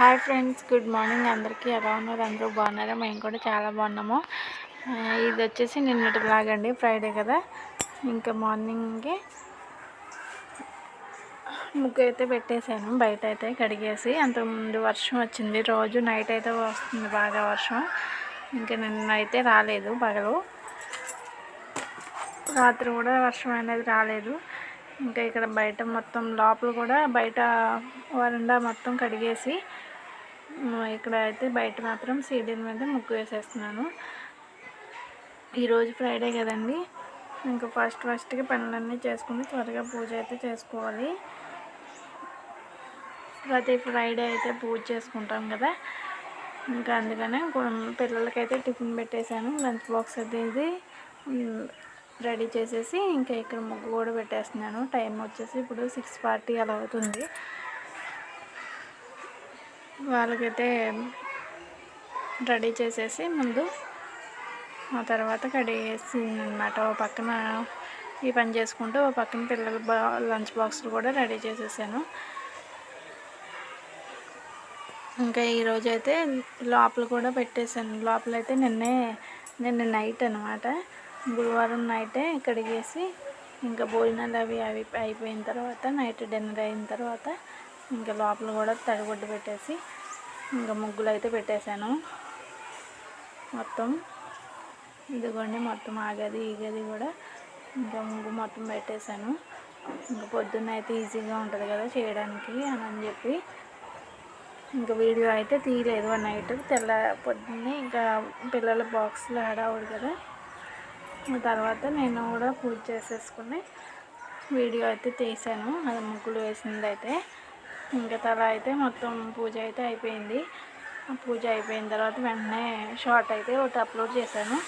Hi friends good morning. అందరికీ ఎలా ఉన్నారు? అందరూ బాగున్నారా? మేము కూడా చాలా బాగున్నాము. ఇది వచ్చేసి నిన్నటి బ్లాగ్ అండి ఫ్రైడే కదా. ఇంకా మార్నింగ్కి ముగ్గు అయితే పెట్టేశాను బయట అయితే కడిగేసి. అంతకుముందు వర్షం వచ్చింది రోజు నైట్ అయితే వస్తుంది బాగా వర్షం. ఇంకా నిన్న అయితే రాలేదు పగలు. రాత్రి కూడా వర్షం అనేది రాలేదు. ఇంకా ఇక్కడ బయట మొత్తం లోపల కూడా బయట వరండా మొత్తం కడిగేసి ఇక్కడ అయితే బయట మాత్రం సీడీల మీద ముగ్గు వేసేస్తున్నాను. ఈరోజు ఫ్రైడే కదండి. ఇంకా ఫస్ట్ ఫస్ట్గా పనులన్నీ చేసుకుని త్వరగా పూజ అయితే చేసుకోవాలి. ప్రతి ఫ్రైడే అయితే పూజ చేసుకుంటాం కదా. ఇంకా అందుకనే పిల్లలకైతే టిఫిన్ పెట్టేశాను. లంచ్ బాక్స్ అయితే ఇది రెడీ చేసేసి ఇంకా ఇక్కడ ముగ్గు కూడా పెట్టేస్తున్నాను. టైం వచ్చేసి ఇప్పుడు సిక్స్ ఫార్టీ అలా అవుతుంది. వాళ్ళకైతే రెడీ చేసేసి ముందు ఆ తర్వాత కడిగేసింది అనమాట ఓ పక్కన ఈ పని చేసుకుంటూ ఓ పక్కన పిల్లల బా లంచ్ బాక్సులు కూడా రెడీ చేసేసాను. ఇంకా ఈరోజు అయితే లోపల కూడా పెట్టేశాను. లోపల అయితే నిన్నే నిన్న నైట్ అనమాట గురువారం నైటే కడిగేసి ఇంకా భోజనాలు అవి అవి అయిపోయిన తర్వాత నైట్ డిన్నర్ అయిన తర్వాత ఇంకా లోపల కూడా తడిగుడ్డ పెట్టేసి ఇంకా ముగ్గులు అయితే పెట్టేశాను. మొత్తం ఇదిగోండి మొత్తం ఆగది ఈగది కూడా ఇంకా ముగ్గు మొత్తం పెట్టేశాను. ఇంకా పొద్దున్న అయితే ఈజీగా ఉంటుంది కదా చేయడానికి అని అని చెప్పి. ఇంకా వీడియో అయితే తీయలేదు ఆ నైట్. తెల్ల పొద్దున్నే ఇంకా పిల్లల బాక్స్లో హడావుడు కదా. తర్వాత నేను కూడా పూజ చేసేసుకుని వీడియో అయితే తీసాను అది ముగ్గులు వేసింది అయితే ఇంకా తల అయితే మొత్తం పూజ అయితే అయిపోయింది. పూజ అయిపోయిన తర్వాత వెంటనే షార్ట్ అయితే ఒకటి అప్లోడ్ చేశాను.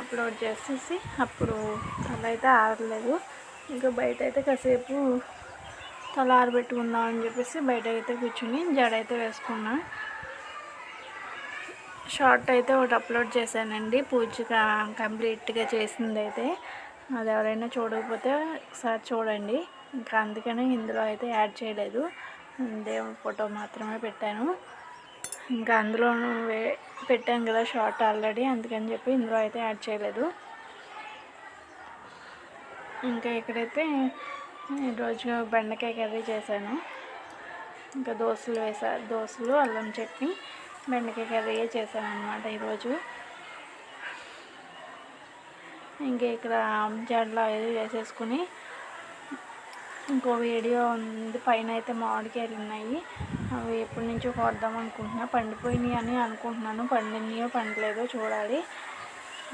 అప్లోడ్ చేసేసి అప్పుడు తల అయితే ఆరలేదు. ఇంకా బయట అయితే కాసేపు తల ఆరబెట్టుకుందాం అని చెప్పేసి బయట అయితే కూర్చుని జడ అయితే వేసుకున్నా. షార్ట్ అయితే ఒకటి అప్లోడ్ చేశానండి. పూజ కంప్లీట్గా చేసింది అయితే అది ఎవరైనా చూడకపోతే ఒకసారి చూడండి. ఇంకా అందుకనే ఇందులో అయితే యాడ్ చేయలేదు. దేవుడి ఫోటో మాత్రమే పెట్టాను. ఇంకా అందులో పెట్టాను కదా షార్ట్ ఆల్రెడీ అందుకని చెప్పి ఇందులో అయితే యాడ్ చేయలేదు. ఇంకా ఇక్కడైతే ఈరోజు బెండకాయ కర్రీ చేశాను. ఇంకా దోశలు వేసా దోశలు అల్లం చట్నీ బెండకాయ కర్రీయే చేశాను అనమాట ఈరోజు. ఇంకా ఇక్కడ జడలో అది వేసేసుకుని ఇంకో వీడియో ఉంది. పైన అయితే మామిడికాయలు ఉన్నాయి. అవి ఎప్పటి నుంచో కోద్దాం అనుకుంటున్నా. పండిపోయినాయి అని అనుకుంటున్నాను. పండినాయో పండలేదో చూడాలి.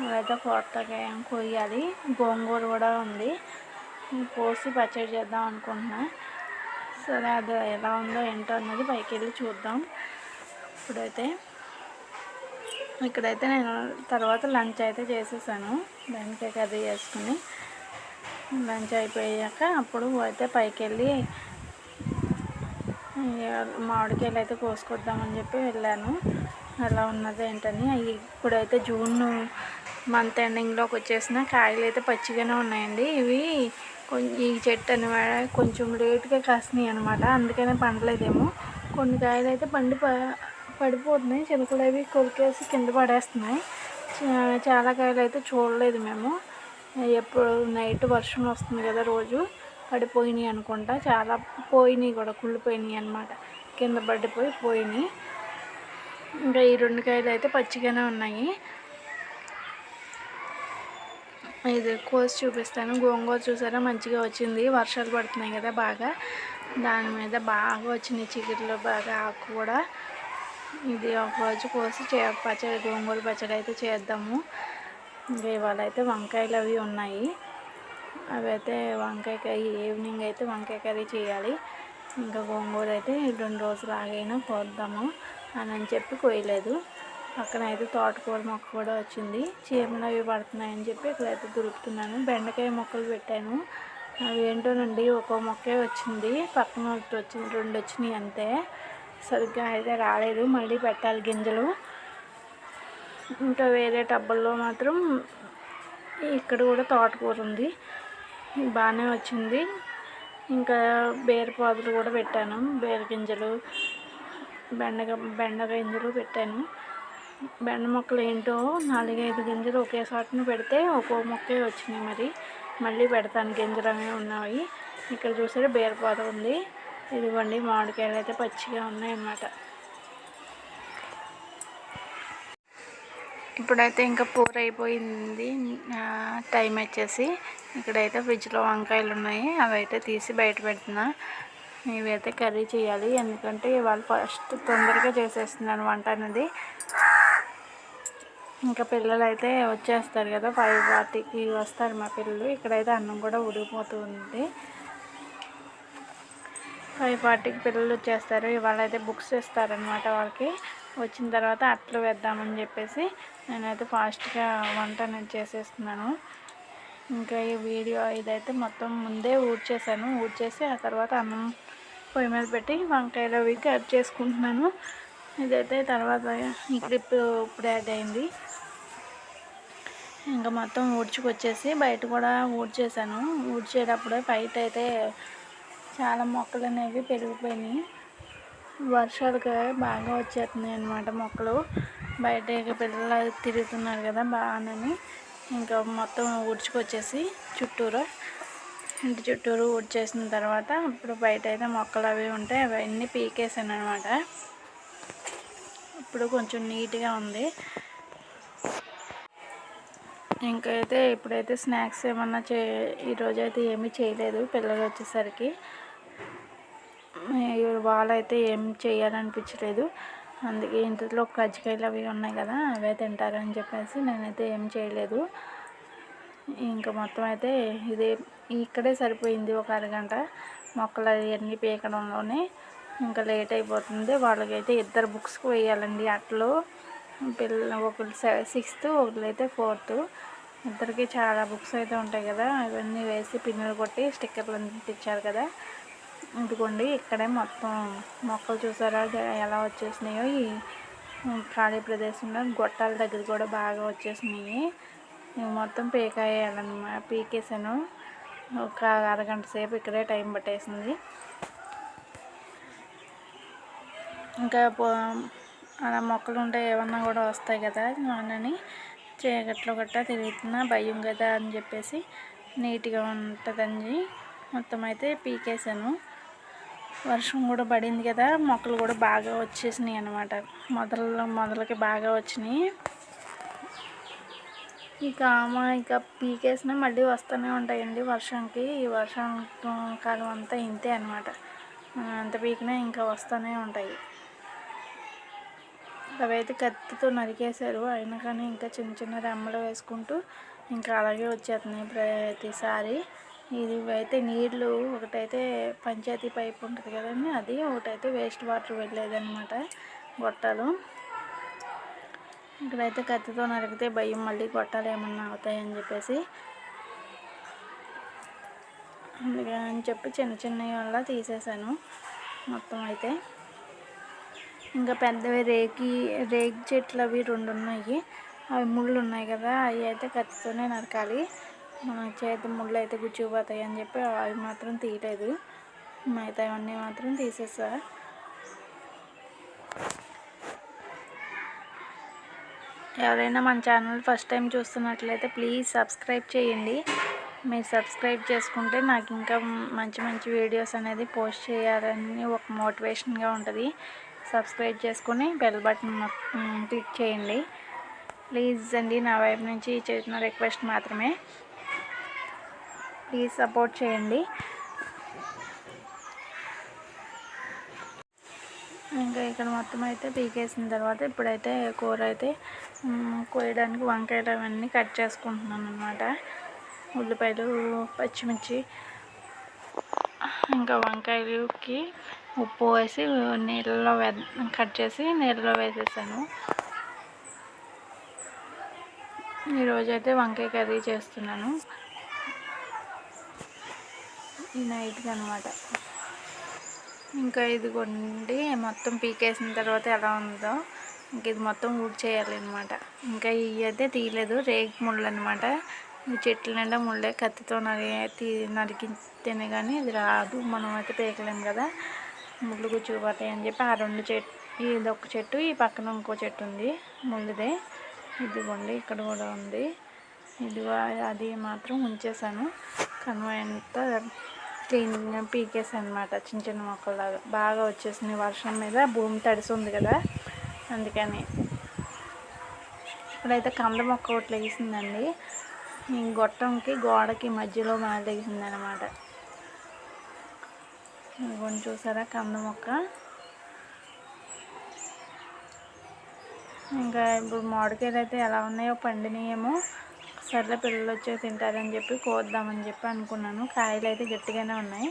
అదైతే కొత్తగా కొయ్యాలి. గోంగూర కూడా ఉంది. కోసి పచ్చడి చేద్దాం అనుకుంటున్నా. సరే అది ఎలా ఉందో ఏంటో అన్నది పైకి వెళ్ళి చూద్దాం. ఇప్పుడైతే ఇక్కడైతే నేను తర్వాత లంచ్ అయితే చేసేసాను. దానికే కర్రీ చేసుకుని. లంచ్ అయిపోయాక అప్పుడు అయితే పైకి వెళ్ళి మామిడికాయలు అయితే కోసుకొద్దామని చెప్పి వెళ్ళాను. అలా ఉన్నది ఏంటని అవి ఇప్పుడైతే జూన్ మంత్ ఎండింగ్లోకి వచ్చేసిన కాయలు అయితే పచ్చిగానే ఉన్నాయండి. ఇవి కొంచెం ఈ చెట్టు అనమాట కొంచెం లేట్గా కాసినాయి అనమాట అందుకనే పండలేదేమో. కొన్ని కాయలు అయితే పండి ప- పడిపోతున్నాయి. చిలుకలు అవి కొరికేసి కింద పడేస్తున్నాయి. చాలా కాయలు అయితే చూడలేదు మేము. ఎప్పుడు నైట్ వర్షం వస్తుంది కదా రోజు పడిపోయినాయి అనుకుంటా. చాలా పోయినాయి కూడా కుళ్ళిపోయినాయి అనమాట కింద పడిపోయి పోయినాయి. ఇంకా ఈ రెండు కాయలు అయితే పచ్చిగానే ఉన్నాయి. ఇది కోసి చూపిస్తాను. గోంగూర చూసారా? మంచిగా వచ్చింది. వర్షాలు పడుతున్నాయి కదా బాగా. దాని మీద బాగా వచ్చినాయి చిగురులు బాగా ఆకు కూడా. ఇది ఒకరోజు కోసి చే పచ్చడి గోంగూర పచ్చడి అయితే చేద్దాము. ఇంకా ఇవాళ అయితే వంకాయలు అవి ఉన్నాయి. అవి అయితే వంకాయ కర్రీ ఈవినింగ్ అయితే వంకాయ కర్రీ చేయాలి. ఇంకా గోంగూర అయితే రెండు రోజులు ఆగైనా కోద్దాము అని అని చెప్పి కోయలేదు. పక్కన అయితే తోటకూర మొక్క కూడా వచ్చింది. చీమలు అవి పడుతున్నాయని చెప్పి ఇక్కడైతే దొరుకుతున్నాను. బెండకాయ మొక్కలు పెట్టాను. అవి ఏంటోనండి ఒక్కో మొక్కే వచ్చింది. పక్కన ఒకటి వచ్చింది రెండు వచ్చినాయి అంతే. సరిగ్గా అయితే రాలేదు. మళ్ళీ పెట్టాలి గింజలు. ఇంకా వేరే టబ్బల్లో మాత్రం ఇక్కడ కూడా తోటకూర ఉంది. బాగానే వచ్చింది. ఇంకా బీరపాదులు కూడా పెట్టాను. బీర గింజలు బెండగ బెండ గింజలు పెట్టాను. బెండ మొక్కలు ఏంటో నాలుగైదు గింజలు ఒకే సాటిని పెడితే ఒక్కో మొక్కే వచ్చినాయి మరి. మళ్ళీ పెడతాను. గింజలు అనేవి ఉన్నాయి. ఇక్కడ చూసారా బేరపాద ఉంది. ఇదిగోండి మామిడికాయలు అయితే పచ్చిగా ఉన్నాయి ఇప్పుడైతే ఇంకా పూర అయిపోయింది. టైం వచ్చేసి ఇక్కడైతే ఫ్రిడ్జ్లో వంకాయలు ఉన్నాయి. అవి అయితే తీసి బయట పెడుతున్నా. ఇవైతే కర్రీ చేయాలి. ఎందుకంటే ఇవాళ ఫస్ట్ తొందరగా చేసేస్తున్నాను వంట అనేది. ఇంకా పిల్లలు అయితే వచ్చేస్తారు కదా ఫైవ్ ఫార్టీకి వస్తారు మా పిల్లలు. ఇక్కడైతే అన్నం కూడా ఉడికిపోతుంది ఫైవ్ ఫార్టీకి పిల్లలు వచ్చేస్తారు. ఇవాళ అయితే బుక్స్ ఇస్తారనమాట వాళ్ళకి. వచ్చిన తర్వాత అట్లు వేద్దామని చెప్పేసి నేనైతే ఫాస్ట్గా వంట అనేది చేసేస్తున్నాను. ఇంకా ఈ వీడియో ఇదైతే మొత్తం ముందే ఊడ్చేసాను ఊడ్చేసి ఆ తర్వాత అన్నం పొయ్యి మీద పెట్టి వంకాయలు అవి కట్ చేసుకుంటున్నాను. ఇదైతే తర్వాత ఈ క్లిప్ ఇప్పుడు యాడ్ అయింది. ఇంకా మొత్తం ఊడ్చుకొచ్చేసి బయట కూడా ఊడ్చేసాను ఊడ్చేటప్పుడే బయట అయితే చాలా మొక్కలు అనేవి పెరిగిపోయినాయి. వర్షాలకి బాగా వచ్చేస్తున్నాయి అన్నమాట మొక్కలు. బయట పిల్లలు తిరుగుతున్నారు కదా బాగానని. ఇంకా మొత్తం ఊడ్చుకొచ్చేసి చుట్టూరు ఇంటి చుట్టూరు ఊడ్చేసిన తర్వాత ఇప్పుడు బయట అయితే మొక్కలు అవి ఉంటాయి అవన్నీ పీకేసాను అనమాట ఇప్పుడు కొంచెం నీట్గా ఉంది. ఇంకైతే ఇప్పుడైతే స్నాక్స్ ఏమన్నా చే ఈరోజు అయితే ఏమీ చేయలేదు పిల్లలు వచ్చేసరికి. వాళ్ళైతే ఏం చేయాలనిపించలేదు అందుకే ఇంట్లో కజ్జికాయలు అవి ఉన్నాయి కదా అవే తింటారని చెప్పేసి నేనైతే ఏం చేయలేదు. ఇంకా మొత్తం అయితే ఇదే ఇక్కడే సరిపోయింది ఒక అరగంట. మొక్కలు అవన్నీ పీకడంలోనే ఇంకా లేట్ అయిపోతుంది. వాళ్ళకైతే ఇద్దరు బుక్స్కి వేయాలండి. అట్లు పిల్ల ఒకళ్ళు సిక్స్త్ ఒకళ్ళు అయితే ఫోర్త్. ఇద్దరికి చాలా బుక్స్ అయితే ఉంటాయి కదా అవన్నీ వేసి పిన్నులు కొట్టి స్టిక్కర్లు అంటించారు కదా. ఇదిగోండి ఇక్కడే మొత్తం మొక్కలు చూసారా? ఎలా వచ్చేసినాయో ఈ ఖాళీ ప్రదేశంలో గొట్టాల దగ్గర కూడా బాగా వచ్చేసినాయి. మొత్తం పీకేయాలన్నమాట పీకేసాను ఒక అరగంట సేపు ఇక్కడే టైం పట్టేసింది. ఇంకా అలా మొక్కలు ఉంటే ఏమన్నా కూడా వస్తాయి కదా అని చీకట్లో గట్టా తిరుగుతున్నా భయం కదా అని చెప్పేసి నీట్గా ఉంటుందని మొత్తం అయితే పీకేసాను వర్షం కూడా పడింది కదా మొక్కలు కూడా బాగా వచ్చేసినాయి అనమాట మొదలు మొదలకి బాగా వచ్చినాయి. ఇక ఆమ ఇక పీకేసిన మళ్ళీ వస్తూనే ఉంటాయండి వర్షంకి ఈ వర్షం కాలం అంతా ఇంతే అనమాట అంత పీకినా ఇంకా వస్తూనే ఉంటాయి. అవైతే కత్తితో నరికేశారు. అయినా కానీ ఇంకా చిన్న చిన్న రెమ్మలు వేసుకుంటూ ఇంకా అలాగే వచ్చేస్తున్నాయి ప్రతిసారి. ఇది అయితే నీళ్ళు ఒకటైతే పంచాయతీ పైప్ ఉంటుంది కదండి అది ఒకటైతే వేస్ట్ వాటర్ వెళ్ళేదన్నమాట గొట్టాలు. ఇక్కడైతే కత్తితో నరికితే భయం మళ్ళీ గొట్టాలు ఏమన్నా అవుతాయని చెప్పేసి. అందుకని చెప్పి చిన్న చిన్నవి వల్ల తీసేసాను మొత్తం అయితే. ఇంకా పెద్దవి రేకి రేగి చెట్లు అవి రెండు ఉన్నాయి. అవి ముళ్ళు ఉన్నాయి కదా అవి అయితే కత్తితోనే నరకాలి. మన చేతి ముళ్ళు అయితే గుచ్చిపోతాయి అని చెప్పి అవి మాత్రం తీయలేదు. మిగతా అవన్నీ మాత్రం తీసేసా. ఎవరైనా మన ఛానల్ ఫస్ట్ టైం చూస్తున్నట్లయితే ప్లీజ్ సబ్స్క్రైబ్ చేయండి. మీరు సబ్స్క్రైబ్ చేసుకుంటే నాకు ఇంకా మంచి మంచి వీడియోస్ అనేది పోస్ట్ చేయాలని ఒక మోటివేషన్గా ఉంటుంది. సబ్స్క్రైబ్ చేసుకుని బెల్ బటన్ క్లిక్ చేయండి. ప్లీజ్ అండి నా వైపు నుంచి చేసిన రిక్వెస్ట్ మాత్రమే. ప్లీజ్ సపోర్ట్ చేయండి. ఇంకా ఇక్కడ మొత్తం అయితే పీకేసిన తర్వాత ఇప్పుడైతే కూర అయితే కోయడానికి వంకాయలు అవన్నీ కట్ చేసుకుంటున్నాను అనమాట ఉల్లిపాయలు పచ్చిమిర్చి ఇంకా వంకాయలకి ఉప్పు వేసి నీళ్ళలో వే కట్ చేసి నీళ్ళలో వేసేసాను. ఈరోజైతే వంకాయ కర్రీ చేస్తున్నాను. ఈ నైట్కి అనమాట ఇంకా ఇదిగోండి మొత్తం పీకేసిన తర్వాత ఎలా ఉందో. ఇంక ఇది మొత్తం ఊడ్ చేయాలి అనమాట ఇంకా ఇవి అయితే తీయలేదు రేగి ముళ్ళు అనమాట ఈ చెట్ల నిండా ముళ్ళే కత్తితో నరి తీ నరికితేనే కానీ ఇది రాదు. మనం అయితే పీకలేము కదా. ముళ్ళు గుచ్చుకుపోతాయి అని చెప్పి ఆ రెండు చెట్టు ఇది ఒక చెట్టు ఈ పక్కన ఇంకో చెట్టు ఉంది ముళ్ళుదే. ఇదిగోండి ఇక్కడ కూడా ఉంది. ఇది అది మాత్రం ఉంచేసాను. కనుమ ఎంత క్లీన్ పీకేసి అనమాట చిన్న చిన్న మొక్కలాగా బాగా వచ్చేసింది వర్షం మీద భూమి తడిసి ఉంది కదా అందుకని. ఇప్పుడైతే కంద మొక్క ఒకటి లేసిందండి. ఈ గొట్టంకి గోడకి మధ్యలో బాగా లేచింది అనమాట ఇదిగోండి చూసారా కంద మొక్క? ఇంకా ఇప్పుడు మామిడికాయలు అయితే ఎలా ఉన్నాయో పండినాయేమో. సర్లే పిల్లలు వచ్చి తింటారని చెప్పి కోద్దామని చెప్పి అనుకున్నాను. కాయలు అయితే గట్టిగానే ఉన్నాయి.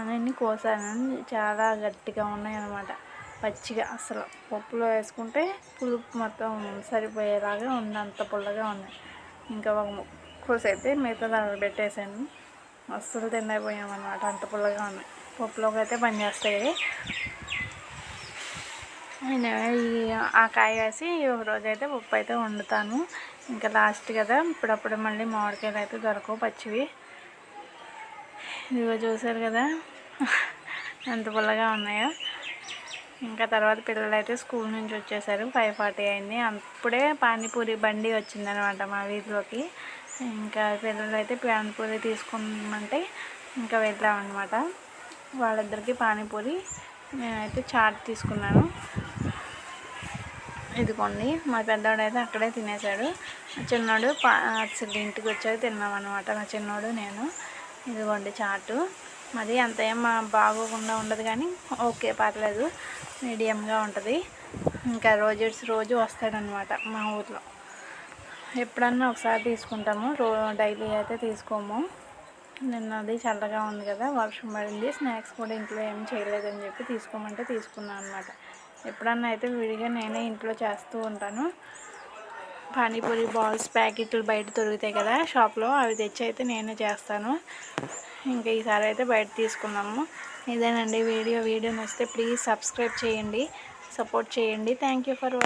అన్నీ కోసాను చాలా గట్టిగా ఉన్నాయి అన్నమాట. పచ్చిగా అసలు. పప్పులో వేసుకుంటే పులుపు మొత్తం సరిపోయేలాగా ఉంది. అంత పుల్లగా ఉన్నాయి ఇంకా ఒక కోసైతే మిగతా దాంట్లో పెట్టేశాను. అస్సలు తినైపోయామన్నమాట అంత పుల్లగా ఉన్నాయి పప్పులోకి అయితే పనిచేస్తాయి నేను ఈ ఆ కాయ వేసి ఒక రోజైతే పప్పు అయితే వండుతాను. ఇంకా లాస్ట్ కదా. ఇప్పుడప్పుడు మళ్ళీ మామిడికాయలు అయితే దొరకవు పచ్చివి. ఇదిగో చూసారు కదా. ఎంత పుల్లగా ఉన్నాయో. ఇంకా తర్వాత పిల్లలు అయితే స్కూల్ నుంచి వచ్చేసారు. ఫైవ్ ఫార్టీ అయింది. అప్పుడే పానీపూరి బండి వచ్చిందనమాట మా వీధిలోకి. ఇంకా పిల్లలు అయితే పానీపూరి తీసుకుందామంటే ఇంకా వెళ్ళామన్నమాట వాళ్ళిద్దరికి పానీపూరి. నేనైతే చాట్ తీసుకున్నాను. ఇదిగోండి మా పెద్దవాడు అయితే అక్కడే తినేశాడు. చిన్నోడు అసలు ఇంటికి వచ్చాక తిన్నాం అనమాట మా చిన్నోడు నేను. ఇదిగోండి చాటు. మరి అంత ఏం బాగోకుండా ఉండదు కానీ ఓకే పర్లేదు. మీడియంగా ఉంటుంది. ఇంకా రోజు రోజు వస్తాడనమాట మా ఊర్లో. ఎప్పుడన్నా ఒకసారి తీసుకుంటాము. రో డైలీ అయితే తీసుకోము. నిన్న అది చల్లగా ఉంది కదా వర్షం పడింది. స్నాక్స్ కూడా ఇంట్లో ఏం చేయలేదని చెప్పి తీసుకోమంటే తీసుకున్నాను అనమాట ఎప్పుడన్నా అయితే విడిగా నేనే ఇంట్లో చేస్తూ ఉంటాను. పానీపూరి బాల్స్ ప్యాకెట్లు బయట దొరుకుతాయి కదా షాప్లో అవి తెచ్చి అయితే నేనే చేస్తాను. ఇంకా ఈసారి అయితే బయట తీసుకున్నాము ఇదేనండి వీడియో. వీడియో నచ్చితే ప్లీజ్ సబ్స్క్రైబ్ చేయండి. సపోర్ట్ చేయండి. Thank for